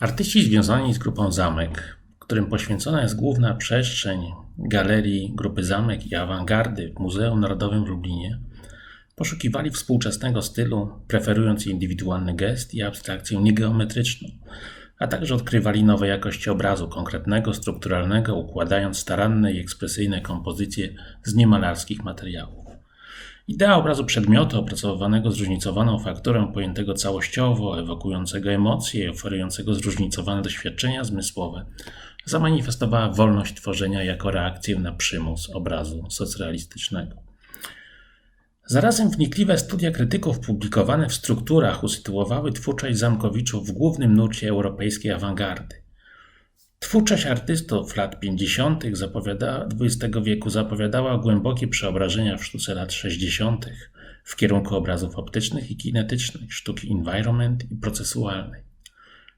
Artyści związani z grupą Zamek, którym poświęcona jest główna przestrzeń galerii grupy Zamek i awangardy w Muzeum Narodowym w Lublinie, poszukiwali współczesnego stylu, preferując indywidualny gest i abstrakcję niegeometryczną, a także odkrywali nowe jakości obrazu konkretnego, strukturalnego, układając staranne i ekspresyjne kompozycje z niemalarskich materiałów. Idea obrazu przedmiotu opracowywanego zróżnicowaną fakturą, pojętego całościowo, ewokującego emocje i oferującego zróżnicowane doświadczenia zmysłowe, zamanifestowała wolność tworzenia jako reakcję na przymus obrazu socrealistycznego. Zarazem wnikliwe studia krytyków publikowane w strukturach usytuowały twórczość Zamkowiczów w głównym nurcie europejskiej awangardy. Twórczość artystów lat 50. XX wieku zapowiadała głębokie przeobrażenia w sztuce lat 60. w kierunku obrazów optycznych i kinetycznych, sztuki environment i procesualnej.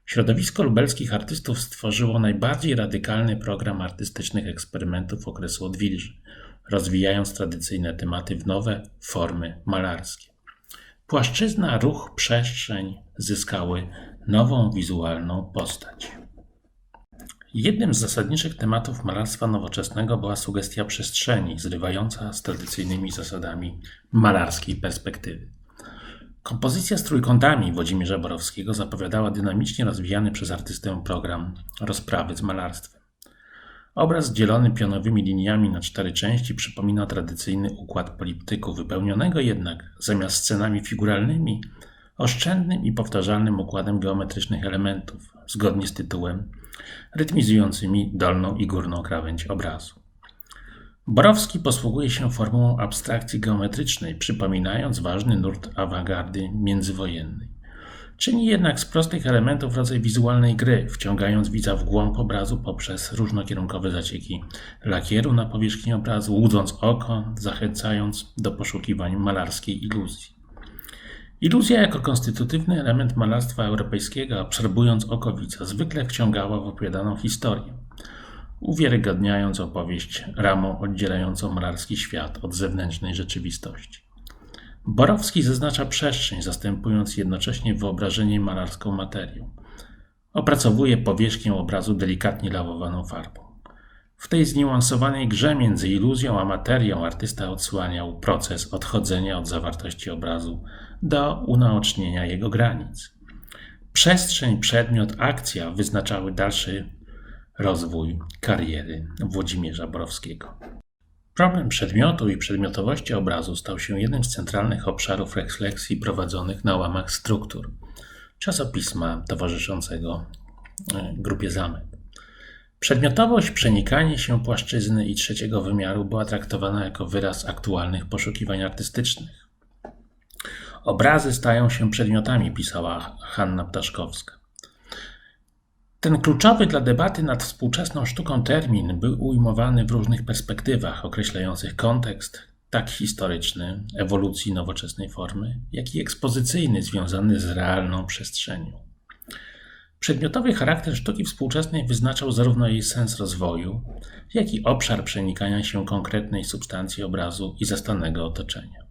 Środowisko lubelskich artystów stworzyło najbardziej radykalny program artystycznych eksperymentów okresu odwilży, rozwijając tradycyjne tematy w nowe formy malarskie. Płaszczyzna, ruch, przestrzeń zyskały nową wizualną postać. Jednym z zasadniczych tematów malarstwa nowoczesnego była sugestia przestrzeni, zrywająca z tradycyjnymi zasadami malarskiej perspektywy. Kompozycja z trójkątami Włodzimierza Borowskiego zapowiadała dynamicznie rozwijany przez artystę program rozprawy z malarstwem. Obraz dzielony pionowymi liniami na cztery części przypomina tradycyjny układ poliptyku, wypełnionego jednak zamiast scenami figuralnymi oszczędnym i powtarzalnym układem geometrycznych elementów, zgodnie z tytułem, rytmizującymi dolną i górną krawędź obrazu. Borowski posługuje się formułą abstrakcji geometrycznej, przypominając ważny nurt awangardy międzywojennej. Czyni jednak z prostych elementów rodzaj wizualnej gry, wciągając widza w głąb obrazu poprzez różnokierunkowe zacieki lakieru na powierzchni obrazu, łudząc oko, zachęcając do poszukiwań malarskiej iluzji. Iluzja jako konstytutywny element malarstwa europejskiego, absorbując oko widza, zwykle wciągała w opowiadaną historię, uwiarygadniając opowieść ramą oddzielającą malarski świat od zewnętrznej rzeczywistości. Borowski zaznacza przestrzeń, zastępując jednocześnie wyobrażenie malarską materią. Opracowuje powierzchnię obrazu delikatnie lawowaną farbą. W tej zniuansowanej grze między iluzją a materią artysta odsłaniał proces odchodzenia od zawartości obrazu do unaocznienia jego granic. Przestrzeń, przedmiot, akcja wyznaczały dalszy rozwój kariery Włodzimierza Borowskiego. Problem przedmiotu i przedmiotowości obrazu stał się jednym z centralnych obszarów refleksji prowadzonych na łamach struktur czasopisma towarzyszącego e, grupie Zamek. Przedmiotowość, przenikanie się płaszczyzny i trzeciego wymiaru była traktowana jako wyraz aktualnych poszukiwań artystycznych. Obrazy stają się przedmiotami, pisała Hanna Ptaszkowska. Ten kluczowy dla debaty nad współczesną sztuką termin był ujmowany w różnych perspektywach określających kontekst, tak historyczny, ewolucji nowoczesnej formy, jak i ekspozycyjny, związany z realną przestrzenią. Przedmiotowy charakter sztuki współczesnej wyznaczał zarówno jej sens rozwoju, jak i obszar przenikania się konkretnej substancji obrazu i zastanego otoczenia.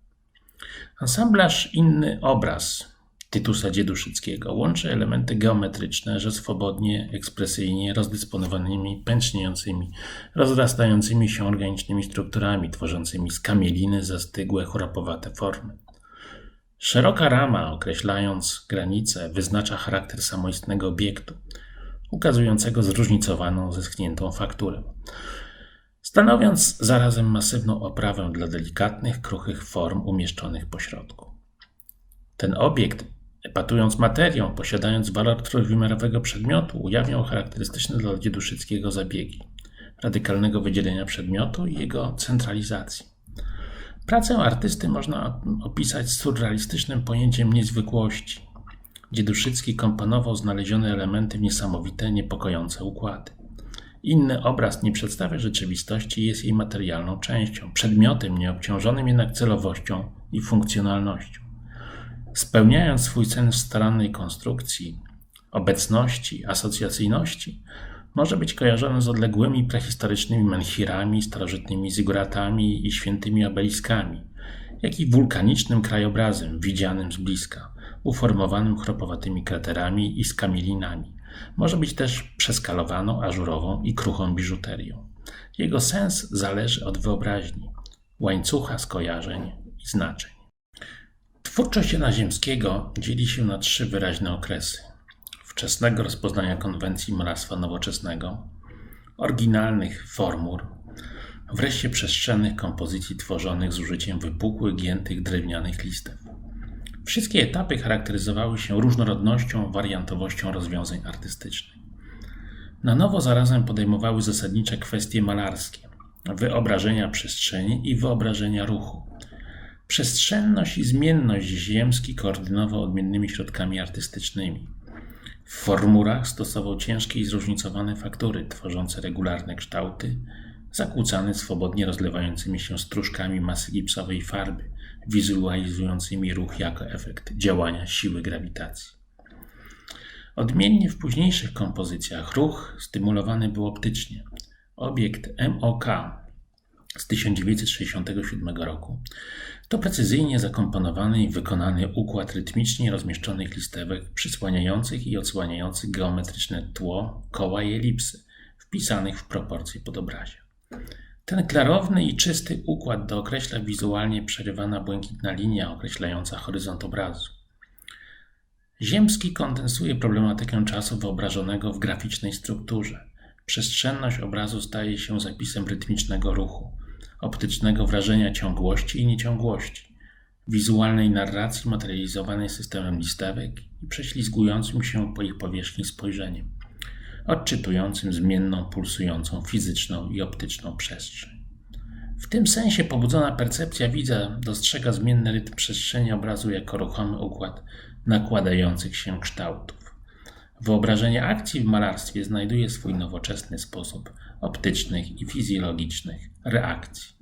Ensemblaż Inny Obraz Tytusa Dzieduszyckiego łączy elementy geometryczne, że swobodnie, ekspresyjnie rozdysponowanymi, pęczniejącymi, rozrastającymi się organicznymi strukturami, tworzącymi z kamieliny zastygłe, chorapowate formy. Szeroka rama, określając granice, wyznacza charakter samoistnego obiektu, ukazującego zróżnicowaną, zeschniętą fakturę, stanowiąc zarazem masywną oprawę dla delikatnych, kruchych form umieszczonych pośrodku. Ten obiekt Epatując materią, posiadając walor trójwymiarowego przedmiotu, ujawniał charakterystyczne dla Dzieduszyckiego zabiegi radykalnego wydzielenia przedmiotu i jego centralizacji. Pracę artysty można opisać surrealistycznym pojęciem niezwykłości. Dzieduszycki komponował znalezione elementy w niesamowite, niepokojące układy. Inny obraz nie przedstawia rzeczywistości jest jej materialną częścią, przedmiotem nieobciążonym jednak celowością i funkcjonalnością. Spełniając swój cel w starannej konstrukcji, obecności, asocjacyjności, może być kojarzony z odległymi prehistorycznymi menhirami, starożytnymi ziguratami i świętymi obeliskami, jak i wulkanicznym krajobrazem widzianym z bliska, uformowanym chropowatymi kraterami i skamielinami, Może być też przeskalowaną, ażurową i kruchą biżuterią. Jego sens zależy od wyobraźni, łańcucha skojarzeń i znaczeń. Twórczość Jana Ziemskiego dzieli się na trzy wyraźne okresy. Wczesnego rozpoznania konwencji malarstwa nowoczesnego, oryginalnych formuł, wreszcie przestrzennych kompozycji tworzonych z użyciem wypukłych, giętych, drewnianych listew. Wszystkie etapy charakteryzowały się różnorodnością, wariantowością rozwiązań artystycznych. Na nowo zarazem podejmowały zasadnicze kwestie malarskie, wyobrażenia przestrzeni i wyobrażenia ruchu. Przestrzenność i zmienność Ziemski koordynował odmiennymi środkami artystycznymi. W formurach stosował ciężkie i zróżnicowane faktury, tworzące regularne kształty, zakłócane swobodnie rozlewającymi się stróżkami masy gipsowej farby, wizualizującymi ruch jako efekt działania siły grawitacji. Odmiennie w późniejszych kompozycjach ruch stymulowany był optycznie. Obiekt MOK z 1967 roku to precyzyjnie zakomponowany i wykonany układ rytmicznie rozmieszczonych listewek przysłaniających i odsłaniających geometryczne tło koła i elipsy, wpisanych w proporcje podobrazia. Ten klarowny i czysty układ dookreśla wizualnie przerywana błękitna linia określająca horyzont obrazu. Ziemski kondensuje problematykę czasu wyobrażonego w graficznej strukturze. Przestrzenność obrazu staje się zapisem rytmicznego ruchu, optycznego wrażenia ciągłości i nieciągłości, wizualnej narracji materializowanej systemem listewek i prześlizgującym się po ich powierzchni spojrzeniem, odczytującym zmienną, pulsującą fizyczną i optyczną przestrzeń. W tym sensie pobudzona percepcja widza dostrzega zmienny rytm przestrzeni obrazu jako ruchomy układ nakładających się kształtów. Wyobrażenie akcji w malarstwie znajduje swój nowoczesny sposób optycznych i fizjologicznych reakcji.